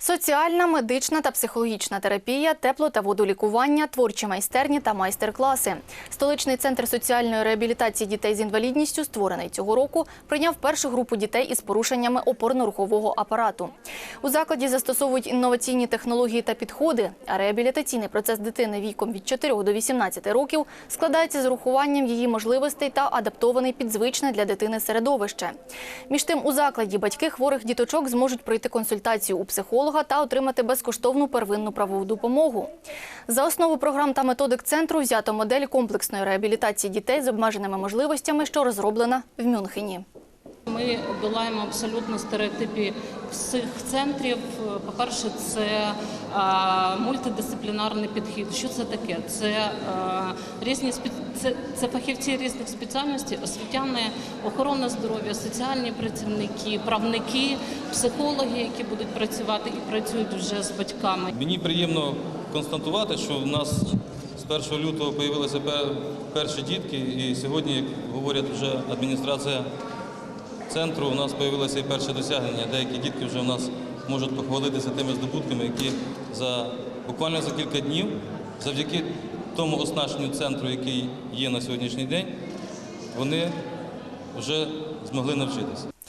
Соціальна, медична та психологічна терапія, тепло та водолікування, творчі майстерні та майстер-класи. Столичний центр соціальної реабілітації дітей з інвалідністю, створений цього року, прийняв першу групу дітей із порушеннями опорно-рухового апарату. У закладі застосовують інноваційні технології та підходи, а реабілітаційний процес дитини віком від 4 до 18 років складається з урахуванням її можливостей та адаптований під звичне для дитини середовище. Між тим, у закладі батьки хворих діточок зможуть пройти консультацію у психолога та отримати безкоштовну первинну правову допомогу. За основу програм та методик центру взято модель комплексної реабілітації дітей з обмеженими можливостями, що розроблена в Мюнхені. Ми долаємо абсолютно стереотипи всіх центрів. По-перше, це мультидисциплінарний підхід. Що це таке? Це різні це, це фахівці різних спеціальностей, освітяни, охорона здоров'я, соціальні працівники, правники, психологи, які будуть працювати і працюють вже з батьками. Мені приємно констатувати, що в нас з 1 лютого з'явилися перші дітки, і сьогодні, як говорять вже адміністрація центру, у нас з'явилося і перше досягнення. Деякі дітки вже в нас можуть похвалитися тими здобутками, які за буквально за кілька днів, завдяки тому оснащенню центру, який є на сьогоднішній день, вони вже змогли навчитися.